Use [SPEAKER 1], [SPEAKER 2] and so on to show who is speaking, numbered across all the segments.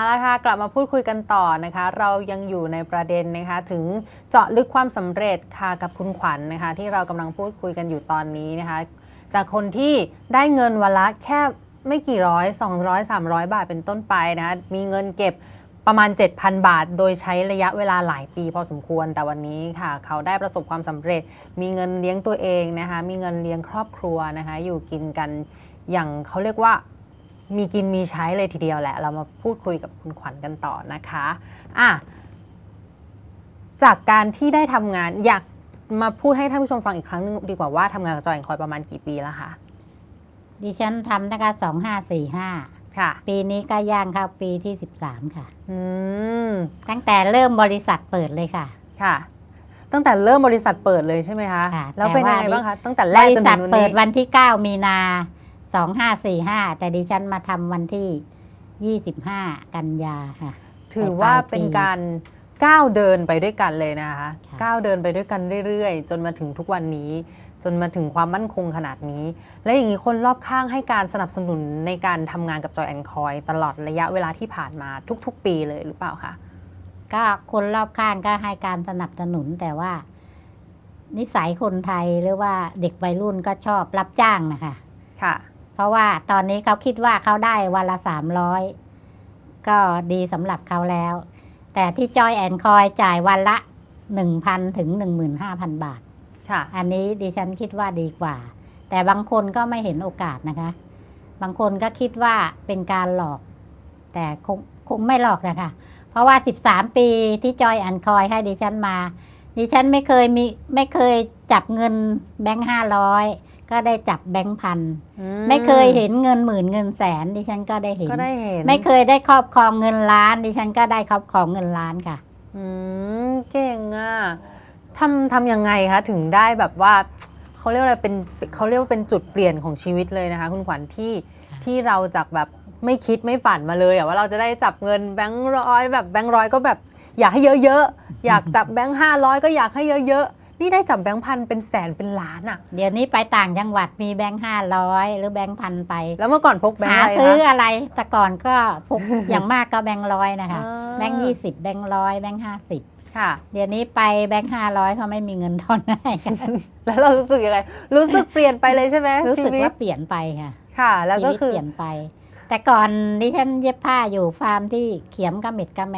[SPEAKER 1] เอาละค่ะกลับมาพูดคุยกันต่อนะคะ เรายังอยู่ในประเด็นนะคะ ถึงเจาะลึกความสำเร็จค่ะกับคุณขวัญนะคะ ที่เรากำลังพูดคุยกันอยู่ตอนนี้นะคะ จากคนที่ได้เงินวันละแค่ไม่กี่ร้อย 200 300 บาทเป็นต้นไปนะคะมีเงินเก็บประมาณ 7,000 บาท โดยใช้ระยะเวลาหลายปีพอสมควร แต่วันนี้ค่ะ เขาได้ประสบความสำเร็จ มีเงินเลี้ยงตัวเองนะคะ มีเงินเลี้ยงครอบครัวนะคะ อยู่กินกันอย่างเขาเรียกว่า มีกินมีใช้เลยทีเดียวแหละ เรามาพูดคุยกับคุณขวัญกันต่อนะคะอะจากการที่ได้ทำงานอยากมาพูดให้ท่านผู้ชมฟังอีกครั้งหนึงดีกว่าว่าทำงานกับจอยแอนคอยประมาณกี่ปีแล้วคะ
[SPEAKER 2] ดิฉันทำนะคะสองห้าสี่ห้า
[SPEAKER 1] ค่ะ
[SPEAKER 2] ปีนี้ก็ย่างเข้าปีที่สิบสามค่ะ
[SPEAKER 1] อืม
[SPEAKER 2] ตั้งแต่เริ่มบริษัทเปิดเลยค่ะ
[SPEAKER 1] ค่ะ ตั้งแต่เริ่มบริษัทเปิดเลยใช่ไหมคะ
[SPEAKER 2] ค่ะ
[SPEAKER 1] แล้วเป็นยังไง
[SPEAKER 2] แต่ว่า
[SPEAKER 1] บ้างคะ ตั้งแต่แร
[SPEAKER 2] บ
[SPEAKER 1] ก
[SPEAKER 2] ริ
[SPEAKER 1] จน
[SPEAKER 2] ษั
[SPEAKER 1] ถึ
[SPEAKER 2] ท
[SPEAKER 1] งวัน
[SPEAKER 2] เปิ
[SPEAKER 1] นี้
[SPEAKER 2] ดวันที่เก้ามีนา สองห้าสี่ห้าแต่ดิฉันมาทำวันที่ยี่สิบห้ากันยาค่ะ
[SPEAKER 1] ถือว่าเป็นการก้าวเดินไปด้วยกันเลยนะคะ
[SPEAKER 2] ค่ะ
[SPEAKER 1] ก้าวเดินไปด้วยกันเรื่อยๆ จนมาถึงทุกวันนี้ จนมาถึงความมั่นคงขนาดนี้ และอย่างนี้คนรอบข้างให้การสนับสนุนในการทำงานกับจอยแอนคอยตลอดระยะเวลาที่ผ่านมาทุก ๆ ปีเลยหรือเปล่าคะ
[SPEAKER 2] ก็คนรอบข้างก็ให้การสนับสนุนแต่ว่า นิสัยคนไทยหรือว่าเด็กวัยรุ่นก็ชอบรับจ้างนะคะ
[SPEAKER 1] ค่ะ
[SPEAKER 2] เพ ราะว่าตอนนี้เขาคิดว่าเขาได้วันละสามร้อยก็ดีสำหรับเขาแล้ว แต่ที่จอยแอนคอยจ่ายวันละหนึ่งพันถึงหนึ่งหมื่นห้าพันบาท
[SPEAKER 1] ค่ะ
[SPEAKER 2] อันนี้ดิฉันคิดว่าดีกว่า แต่บางคนก็ไม่เห็นโอกาสนะคะ บางคนก็คิดว่าเป็นการหลอก แต่คงคงไม่หลอกนะคะ เพราะว่า13ปีที่จอยแอนคอยให้ดิฉันมา ดิฉันไม่เคยมีไม่เคยจับเงินแบงค์ห้าร้อย ก็ได้จับแบงค์พัน
[SPEAKER 1] อื
[SPEAKER 2] ไม่เคยเห็นเงินหมื่นเงินแสนดิฉันก็ได้เห็น
[SPEAKER 1] ก็ได้เห็น
[SPEAKER 2] ไม่เคยได้ครอบครองเงินล้าน ดิฉันก็ได้ครอบครองเงินล้านค่ะ
[SPEAKER 1] อืมเก่งอะทำทำยังไงคะถึงได้แบบว่าเขาเรียกว่าอะไรเป็นเขาเรียกว่าเป็นจุดเปลี่ยนของชีวิตเลยนะคะ คุณขวัญที่
[SPEAKER 2] ค่ะ
[SPEAKER 1] ที่เราจากแบบไม่คิดไม่ฝันมาเลยอะว่าเราจะได้จับเงินแบงค์ร้อยแบบแบงค์ร้อยก็แบบอยากให้เยอะๆอยากจับแบงค์ห้าร้อยก็อยากให้เยอะๆ นี่ได้จับแบงค์พันเป็นแสนเป็นล้านอะ
[SPEAKER 2] เดี๋ยวนี้ไปต่างจังหวัดมีแบงค์ห้าร้อยหรือแบงค์พันไป
[SPEAKER 1] แล้วเมื่อก่อนพกแบงค์
[SPEAKER 2] หา
[SPEAKER 1] อะไร
[SPEAKER 2] ซื้อ
[SPEAKER 1] คะ
[SPEAKER 2] อะไรแต่ก่อนก็พก อย่างมากก็แบงค์ร้อยนะคะ
[SPEAKER 1] อ่า
[SPEAKER 2] แบงค์ยี่สิบแบงค์ร้อยแบงค์ห้าสิบ
[SPEAKER 1] ค่ะ
[SPEAKER 2] เดี๋ยวนี้ไปแบงค์ห้าร้อยเขาไม่มีเงินทอนให้กัน
[SPEAKER 1] แล้วเรารู้สึกยังไงรู้สึกเปลี่ยนไปเลยใช่ไหม
[SPEAKER 2] รู้สึก
[SPEAKER 1] ชีวิต
[SPEAKER 2] ว่าเปลี่ยนไปค่ะ
[SPEAKER 1] ค่ะ แล้ว
[SPEAKER 2] ชี
[SPEAKER 1] ก็
[SPEAKER 2] วิต
[SPEAKER 1] คือ
[SPEAKER 2] เปลี่ยนไป แต่ก่อนดิฉันเย็บผ้าอยู่ฟาร์มที่เขียมกระเม็ดกระแม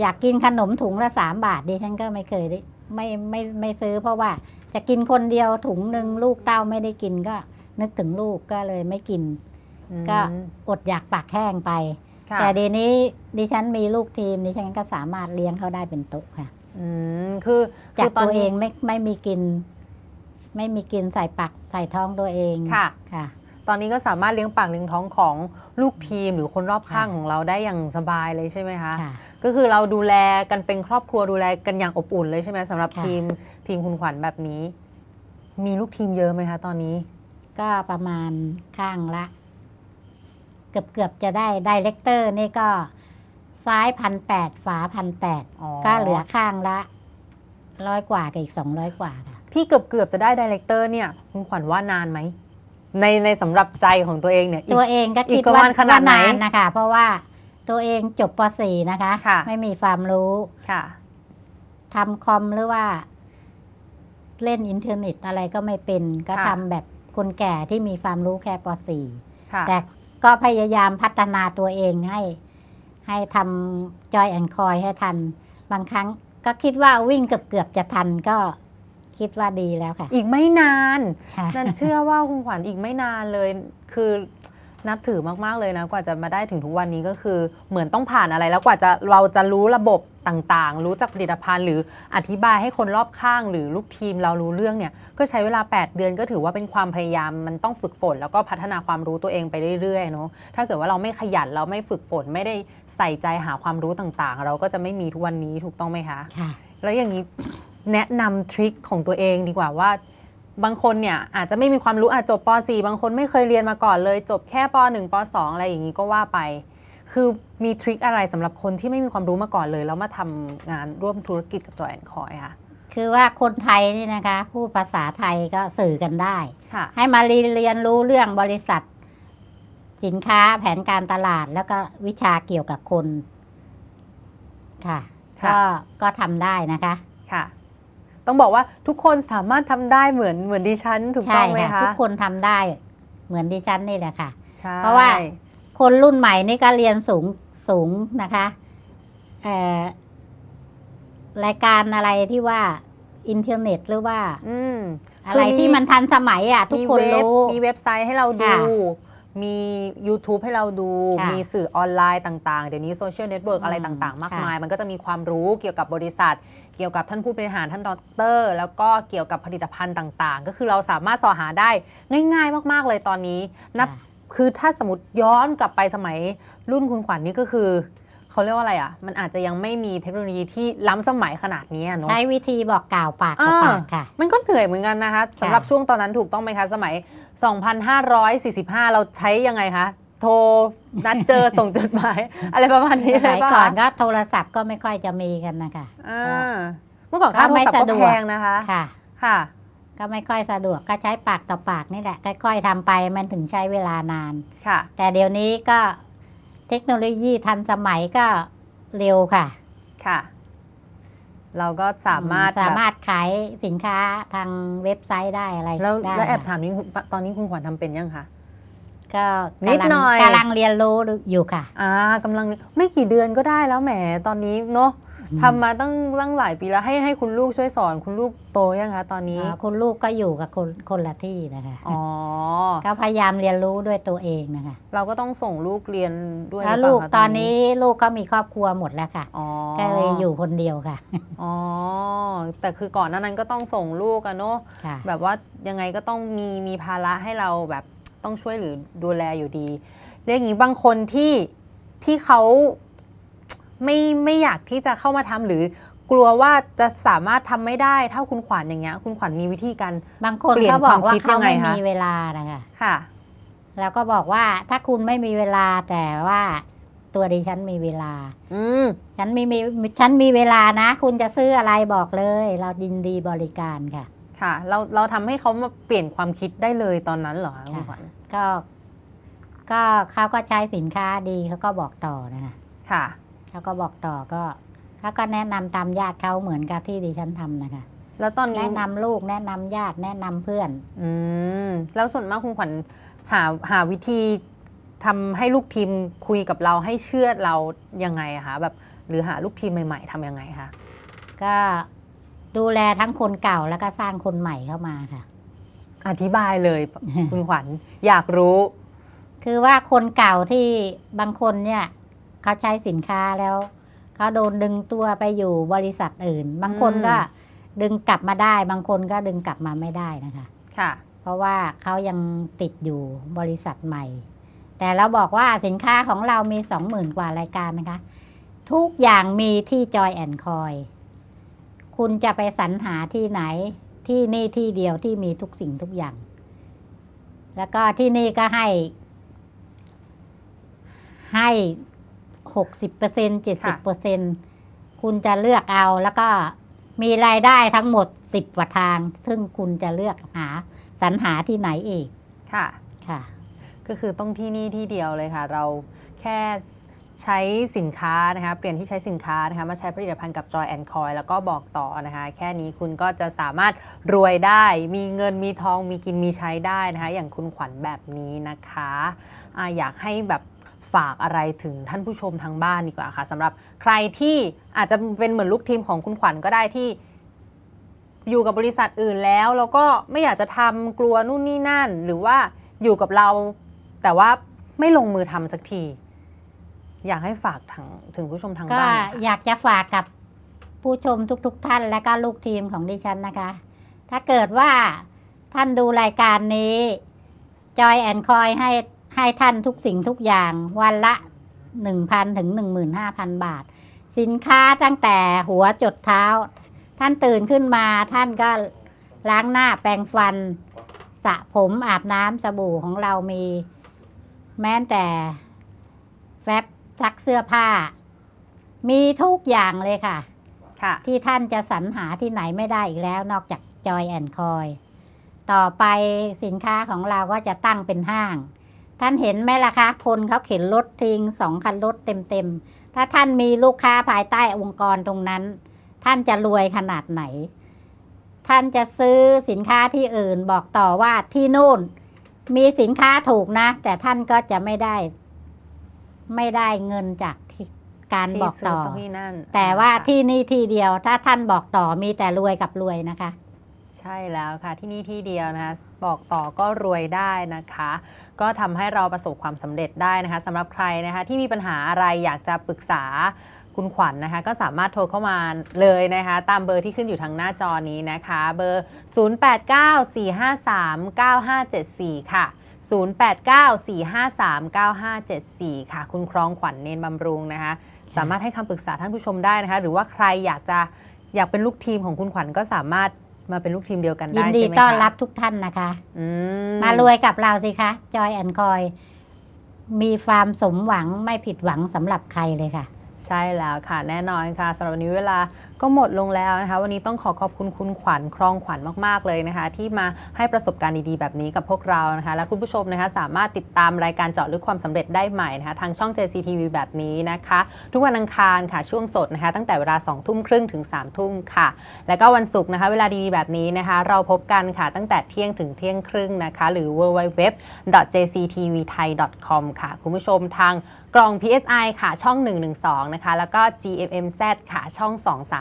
[SPEAKER 2] อยากกินขนมถุงละสามบาทดิฉันก็ไม่เคยได้ ไม่ไม่ไม่ซื้อเพราะว่าจะกินคนเดียวถุงหนึ่งลูกเต้าไม่ได้กินก็ นึกถึงลูกก็เลยไม่กิน ก็
[SPEAKER 1] อืม
[SPEAKER 2] อดอยากปากแห้งไป
[SPEAKER 1] ค่ะ
[SPEAKER 2] แต่เดี๋ยวนี้ดิฉันมีลูกทีมดิฉันก็สามารถเลี้ยงเขาได้เป็นโต๊ะค่ะ
[SPEAKER 1] อืมคือ
[SPEAKER 2] จา
[SPEAKER 1] คื
[SPEAKER 2] ก
[SPEAKER 1] ตน
[SPEAKER 2] ตัวเอ
[SPEAKER 1] นี้
[SPEAKER 2] งไม่ไม่มีกิน ไม่มีกินใส่ปากใส่ท้องตัวเอง
[SPEAKER 1] ค่ะ
[SPEAKER 2] ค่ะ
[SPEAKER 1] ตอนนี้ก็สามารถเลี้ยงปากเลี้ยงท้องของลูกทีมหรือคนรอบข้าง
[SPEAKER 2] ค่ะ
[SPEAKER 1] ของเราได้อย่างสบายเลยใช่ไหมคะ
[SPEAKER 2] ค่ะ
[SPEAKER 1] ก็คือเราดูแลกันเป็นครอบครัวดูแลกันอย่างอบอุ่นเลยใช่ไหมสำหรับ
[SPEAKER 2] ค่ะ
[SPEAKER 1] ทีมทีมคุณขวัญแบบนี้ มีลูกทีมเยอะไหมคะตอนนี้
[SPEAKER 2] ก็ประมาณข้างละ เกือบเกือบจะได้ไดเรคเตอร์นี่ก็ซ้ายพันแปดฝาพันแปด
[SPEAKER 1] อ๋อ
[SPEAKER 2] ก็เหลือข้างละร้อยกว่ากับอีกสองร้อยกว่าค่ะ
[SPEAKER 1] ที่เกือบเกือบๆจะได้ดีเลกเตอร์เนี่ยคุณขวัญว่านานไหม ในในสำหรับใจของตัวเองเนี่ยอีก
[SPEAKER 2] ตัวเองก็
[SPEAKER 1] อี
[SPEAKER 2] คิ
[SPEAKER 1] ก
[SPEAKER 2] ด
[SPEAKER 1] ประ
[SPEAKER 2] ว่า
[SPEAKER 1] มาณขนาดไหน
[SPEAKER 2] ว่นานนะคะ เพราะว่าตัวเองจบป .4 นะคะ
[SPEAKER 1] ค่ะ
[SPEAKER 2] ไม่มีความรู้
[SPEAKER 1] ค่ะ
[SPEAKER 2] ทำคอมหรือว่า เล่นอินเทอร์เน็ตอะไรก็ไม่เป็น ก็
[SPEAKER 1] ค่ะ
[SPEAKER 2] ทำแบบคนแก่ที่มีความรู้แค่ป
[SPEAKER 1] ค่ะ
[SPEAKER 2] .4 แต่ก็พยายามพัฒนาตัวเองให้ ให้ทำจอยแอนคอยให้ทัน บางครั้งก็คิดว่าวิ่งเกือบเกือบๆจะทันก็ คิดว่าดีแล้วค่ะ
[SPEAKER 1] อีกไม่นาน
[SPEAKER 2] ค่ะ
[SPEAKER 1] นันเชื่อว่าคุณขวัญอีกไม่นานเลยคือนับถือมากๆเลยนะ กว่าจะมาได้ถึงทุกวันนี้ก็คือเหมือนต้องผ่านอะไร แล้วกว่าจะเราจะรู้ระบบต่างๆ รู้จักผลิตภัณฑ์ หรืออธิบายให้คนรอบข้าง หรือลูกทีมเรารู้เรื่องเนี่ย ก็ใช้เวลา 8 เดือนก็ถือว่าเป็นความพยายามมันต้องฝึกฝน แล้วก็พัฒนาความรู้ตัวเองไปเรื่อยๆเนาะถ้าเกิดว่าเราไม่ขยันเราไม่ฝึกฝนไม่ได้ใส่ใจหาความรู้ต่างๆ เราก็จะไม่มีทุกวันนี้ถูกต้องไหมคะ
[SPEAKER 2] ค่ะ
[SPEAKER 1] แล้วอย่างนี้แนะนำทริคของตัวเองดีกว่าว่า บางคนเนี่ยอาจจะไม่มีความรู้อาจจบป .4 บางคนไม่เคยเรียนมาก่อนเลย จบแค่ป .1 ป .2 อะไรอย่างนี้ก็ว่าไป คือมีทริคอะไรสำหรับคนที่ไม่มีความรู้มาก่อนเลย แล้วมาทำงานร่วมธุรกิจกับจอยแอนคอยค่ะ
[SPEAKER 2] คือว่าคนไทยนี่นะคะ พูดภาษาไทยก็สื่อกันได้
[SPEAKER 1] ค่ะ
[SPEAKER 2] ให้มาเรียนรู้เรื่องบริษัท สินค้าแผนการตลาดแล้วก็วิชาเกี่ยวกับคน ค่ะ
[SPEAKER 1] ค่ะ
[SPEAKER 2] ก็ก็ทำได้นะคะ
[SPEAKER 1] ค่ะ ต้องบอกว่าทุกคนสามารถทำได้เหมือนเหมือนดิฉันถูกต้องไหมคะ
[SPEAKER 2] ทุกคนทำได้เหมือนดิฉันนี่แหละค่ะ
[SPEAKER 1] ใช่
[SPEAKER 2] เพราะว่าคนรุ่นใหม่นี่ก็เรียนสูงสูงนะคะเอ่อรายการอะไรที่ว่าอินเทอร์เน็ตหรือว่า
[SPEAKER 1] อืม
[SPEAKER 2] อะไรที่มันทันสมัยอะ ทุกคน
[SPEAKER 1] มีเว็บ
[SPEAKER 2] รู้
[SPEAKER 1] มีเว็บไซต์ให้เราดู
[SPEAKER 2] ค่ะ
[SPEAKER 1] มี YouTube ให้เราดู
[SPEAKER 2] ค่ะ
[SPEAKER 1] มีสื่อออนไลน์ต่างๆ เดี๋ยวนี้โซเชียลเน็ตเวิร์ก
[SPEAKER 2] อืม
[SPEAKER 1] อะไรต่างๆ มาก
[SPEAKER 2] ค่ะ
[SPEAKER 1] มาย มันก็จะมีความรู้เกี่ยวกับบริษัท เกี่ยวกับท่านผู้บริหารท่านดอกเตอร์ แล้วก็เกี่ยวกับผลิตภัณฑ์ต่างๆ ก็คือเราสามารถสอหาได้ง่ายๆ มากๆเลยตอนนี้นับ
[SPEAKER 2] ค่ะ
[SPEAKER 1] คือถ้าสมมติย้อนกลับไปสมัยรุ่นคุณขวัญนี่ก็คือ เขาเรียกว่าอะไรอะ มันอาจจะยังไม่มีเทคโนโลยีที่ล้ำสมัยขนาดนี้อะเนาะ
[SPEAKER 2] ใช้วิธีบอกกล่าวปากต่อปาก
[SPEAKER 1] อ่า
[SPEAKER 2] ค่ะ
[SPEAKER 1] มันก็เหนื่อยเหมือนกันนะคะสำหรับช่วงตอนนั้นถูกต้องไหมคะ สมัย 2545 เราใช้ยังไงคะ โทรนัดเจอ ส่งจดหมาย อะไรประมาณนี้
[SPEAKER 2] ส
[SPEAKER 1] เลย
[SPEAKER 2] มัย
[SPEAKER 1] ป่ะ
[SPEAKER 2] ก่อน
[SPEAKER 1] คะ
[SPEAKER 2] ก็โทรศัพท์ก็ไม่ค่อยจะมีกันนะคะ
[SPEAKER 1] อ่าเมื่อก่อนค่าโทรศัพท์
[SPEAKER 2] ก็
[SPEAKER 1] ก็
[SPEAKER 2] ไม่สะดวก
[SPEAKER 1] แพงนะคะ
[SPEAKER 2] ค่ะ
[SPEAKER 1] ค่ะ
[SPEAKER 2] ก็ไม่ค่อยสะดวกก็ใช้ปากต่อปากนี่แหละค่อยๆทำไปมันถึงใช้เวลานาน
[SPEAKER 1] ค่ะ
[SPEAKER 2] แต่เดี๋ยวนี้ก็เทคโนโลยีทันสมัยก็เร็วค่ะ
[SPEAKER 1] ค่ะ เราก็สามารถ
[SPEAKER 2] สามาร
[SPEAKER 1] ถ
[SPEAKER 2] ถขายสินค้าทางเว็บไซต์ได้อะไร
[SPEAKER 1] แล้ว
[SPEAKER 2] ได้
[SPEAKER 1] แล้วแอบ
[SPEAKER 2] ค่ะ
[SPEAKER 1] ถามนี้คุณตอนนี้คุณขวัญทำเป็นยังคะ
[SPEAKER 2] ก็
[SPEAKER 1] นิด
[SPEAKER 2] กำลัง
[SPEAKER 1] หน่อย
[SPEAKER 2] กำลังเรียนรู้อยู่ค่ะ
[SPEAKER 1] อ่ากำลังไม่กี่เดือนก็ได้แล้วแหมตอนนี้เนาะ ทำมาตั้งตั้งหลายปีแล้วให้ให้คุณลูกช่วยสอนคุณลูกโตยังคะตอนนี้
[SPEAKER 2] อ่าคุณลูกก็อยู่กับคนคนละที่นะคะ
[SPEAKER 1] อ๋อ
[SPEAKER 2] ก็พยายามเรียนรู้ด้วยตัวเองนะคะ
[SPEAKER 1] เราก็ต้องส่งลูกเรียนด้วย
[SPEAKER 2] แล้ว
[SPEAKER 1] หรื
[SPEAKER 2] ลู
[SPEAKER 1] เป
[SPEAKER 2] ก
[SPEAKER 1] คะ
[SPEAKER 2] ตอนนี้ลูกก็มีครอบครัวหมดแล้วค่ะ
[SPEAKER 1] อ๋อ
[SPEAKER 2] ก็เลยอยู่คนเดียวค่ะ
[SPEAKER 1] อ๋อแต่คือก่อนหน้านั้นก็ต้องส่งลูกอะเนาะ
[SPEAKER 2] ค่ะ
[SPEAKER 1] แบบว่ายังไงก็ต้องมีมีภาระให้เราแบบต้องช่วยหรือดูแลอยู่ดีเรียกอย่างนี้บางคนที่ที่เขา ไม่ไม่อยากที่จะเข้ามาทำหรือกลัวว่าจะสามารถทำไม่ได้เท่าคุณขวัญอย่างเงี้ย คุณขวัญมีวิธีการ
[SPEAKER 2] บางคน
[SPEAKER 1] เปลี่ยน
[SPEAKER 2] เขาบอกว่า
[SPEAKER 1] ความคิด
[SPEAKER 2] เขา
[SPEAKER 1] ยังไง
[SPEAKER 2] ไม่
[SPEAKER 1] คะ
[SPEAKER 2] มีเวลานะคะ
[SPEAKER 1] ค่ะ
[SPEAKER 2] แล้วก็บอกว่าถ้าคุณไม่มีเวลาแต่ว่าตัวดิฉันมีเวลา
[SPEAKER 1] อืม
[SPEAKER 2] ฉันมีมีฉันมีเวลานะ คุณจะซื้ออะไรบอกเลย เรายินดีบริการค่ะ
[SPEAKER 1] ค่ะ เราเราทำให้เขามาเปลี่ยนความคิดได้เลยตอนนั้นเหรอคะคุณขวัญ
[SPEAKER 2] ก็ ก็เขาก็ใช้สินค้าดีเขาก็บอกต่อนะคะ
[SPEAKER 1] ค่ะ
[SPEAKER 2] เขาก็บอกต่อก็เขาก็แนะนำตามญาติเขาเหมือนกับที่ดิฉันทำนะคะ
[SPEAKER 1] แล้วตอนนี้
[SPEAKER 2] แนะนำลูกแนะนำญาติแนะนำเพื่อน
[SPEAKER 1] อืมแล้วส่วนมากคุณขวัญหาหาวิธีทำให้ลูกทีมคุยกับเราให้เชื่อเรายังไงอะคะแบบหรือหาลูกทีมใหม่ ๆทำยังไงคะ
[SPEAKER 2] ก็ดูแลทั้งคนเก่าแล้วก็สร้างคนใหม่เข้ามาค่ะ
[SPEAKER 1] อธิบายเลยคุณขวัญอยากรู้
[SPEAKER 2] คือว่าคนเก่าที่บางคนเนี่ย เขาใช้สินค้าแล้วเขาโดนดึงตัวไปอยู่บริษัทอื่น บางคน
[SPEAKER 1] อืม
[SPEAKER 2] ก็ดึงกลับมาได้ บางคนก็ดึงกลับมาไม่ได้นะคะ
[SPEAKER 1] ค่ะ
[SPEAKER 2] เพราะว่าเขายังติดอยู่บริษัทใหม่ แต่เราบอกว่าสินค้าของเรามีสองหมื่นกว่ารายการนะคะ ทุกอย่างมีที่จอยแอนคอยคุณจะไปสรรหาที่ไหนที่นี่ที่เดียวที่มีทุกสิ่งทุกอย่าง แล้วก็ที่นี่ก็ให้ ให้ หกสิบเปอร์เซ็นเจ็ดสิบเปอร์เซ็นคุณจะเลือกเอาแล้วก็มีรายได้ทั้งหมดสิบกว่าทาง ซึ่งคุณจะเลือกหาสรรหาที่ไหนอีก
[SPEAKER 1] ค่ะ
[SPEAKER 2] ค่ะ
[SPEAKER 1] ก็คือต้องที่นี่ที่เดียวเลยค่ะ เราแค่ใช้สินค้านะคะ เปลี่ยนที่ใช้สินค้านะคะ มาใช้ผลิตภัณฑ์กับ Joy and Coy แล้วก็บอกต่อนะคะ แค่นี้คุณก็จะสามารถรวยได้ มีเงินมีทองมีกินมีใช้ได้นะคะ อย่างคุณขวัญแบบนี้นะคะอะอยากให้แบบ ฝากอะไรถึงท่านผู้ชมทางบ้านดีกว่าค่ะสำหรับใครที่อาจจะเป็นเหมือนลูกทีมของคุณขวัญก็ได้ที่ อยู่กับบริษัทอื่นแล้ว แล้วก็ไม่อยากจะทำกลัวนู่นนี่นั่น หรือว่าอยู่กับเรา แต่ว่าไม่ลงมือทำสักที อยากให้ฝากทางถึงผู้ชมทาง
[SPEAKER 2] ก็
[SPEAKER 1] บ้านอยค่ะ
[SPEAKER 2] อยากจะฝากกับผู้ชมทุกๆทท่านและก็ลูกทีมของดิฉันนะคะ ถ้าเกิดว่าท่านดูรายการนี้จอยแอนคอยให้ ให้ท่านทุกสิ่งทุกอย่างวันละหนึ่งพันถึงหนึ่งหมื่นห้าพันบาท สินค้าตั้งแต่หัวจดเท้า ท่านตื่นขึ้นมาท่านก็ล้างหน้าแปรงฟันสระผมอาบน้ำสบู่ของเรามี แม้แต่แฟบซักเสื้อผ้า มีทุกอย่างเลยค่ะ
[SPEAKER 1] ค่ะ
[SPEAKER 2] ที่ท่านจะสรรหาที่ไหนไม่ได้อีกแล้วนอกจากจอยแอนคอย ต่อไปสินค้าของเราก็จะตั้งเป็นห้าง ท่านเห็นไหมล่ะคะ คนเขาเข็นรถทิ้งสองคันรถเต็มๆ ถ้าท่านมีลูกค้าภายใต้องค์กรตรงนั้น ท่านจะรวยขนาดไหน ท่านจะซื้อสินค้าที่อื่นบอกต่อว่าที่นู่น มีสินค้าถูกนะ แต่ท่านก็จะไม่ได้ ไม่ได้เงินจากที่การ
[SPEAKER 1] ที่
[SPEAKER 2] บอก
[SPEAKER 1] ซื้
[SPEAKER 2] ต่อ
[SPEAKER 1] ตรงที่นั่น
[SPEAKER 2] แต่ว่า
[SPEAKER 1] ค่ะ
[SPEAKER 2] ที่นี่ที่เดียว ถ้าท่านบอกต่อมีแต่รวยกับรวยนะคะ
[SPEAKER 1] ใช่แล้วค่ะที่นี่ที่เดียวนะคะบอกต่อก็รวยได้นะคะ ก็ทำให้เราประสบความสำเร็จได้นะคะสำหรับใครนะคะที่มีปัญหาอะไรอยากจะปรึกษาคุณขวัญนะคะก็สามารถโทรเข้ามาเลยนะคะ ตามเบอร์ที่ขึ้นอยู่ทางหน้าจอนี้นะคะ เบอร์ 0894539574 ค่ะ 0894539574 ค่ะ คุณครองขวัญเนนบำรุงนะคะ สามารถให้คำปรึกษาท่านผู้ชมได้นะคะ หรือว่าใครอยากจะอยากเป็นลูกทีมของคุณขวัญก็สามารถ มาเป็นลูกทีมเดียวกัน
[SPEAKER 2] ยิ
[SPEAKER 1] ได้
[SPEAKER 2] น
[SPEAKER 1] ใช่
[SPEAKER 2] ดี
[SPEAKER 1] ไหมคะ
[SPEAKER 2] ต้อนรับทุกท่านนะคะ
[SPEAKER 1] อื
[SPEAKER 2] มารวยกับเราสิคะจอยแอนคอย มีความสมหวังไม่ผิดหวังสำหรับใครเลยค่ะ
[SPEAKER 1] ใช่แล้วค่ะ แน่นอนค่ะสำหรับวันนี้เวลาก็หมดลงแล้วนะคะ วันนี้ต้องขอขอบคุณคุณขวัญครองขวัญมากๆเลยนะคะ ที่มาให้ประสบการณ์ดีๆ แบบนี้กับพวกเรานะคะ และคุณผู้ชมนะคะสามารถติดตามรายการเจาะลึกความสำเร็จได้ใหม่นะคะ ทางช่อง JCTV แบบนี้นะคะ ทุกวันอังคารค่ะช่วงสดนะคะ ตั้งแต่เวลา2ทุ่มครึ่งถึง3ทุ่มค่ะ แล้วก็วันศุกร์นะคะเวลาดีๆแบบนี้นะคะ เราพบกันค่ะตั้งแต่เที่ยงถึงเที่ยงครึ่งนะคะ หรือ www.jctvthai.com ค่ะ คุณผู้ชมทางกล่อง PSI ค่ะช่อง 112 นะคะ แล้วก็ GMMZ ค่ะช่อง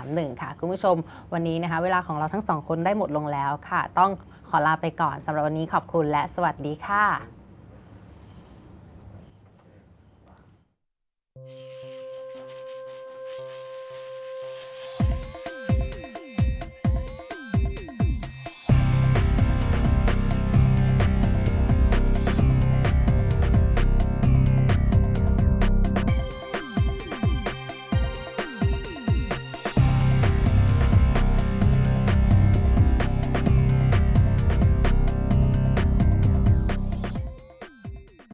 [SPEAKER 1] 31 ค่ะ คุณผู้ชมวันนี้นะคะ เวลาของเราทั้งสองคนได้หมดลงแล้วค่ะ ต้องขอลาไปก่อนสำหรับวันนี้ขอบคุณและสวัสดีค่ะ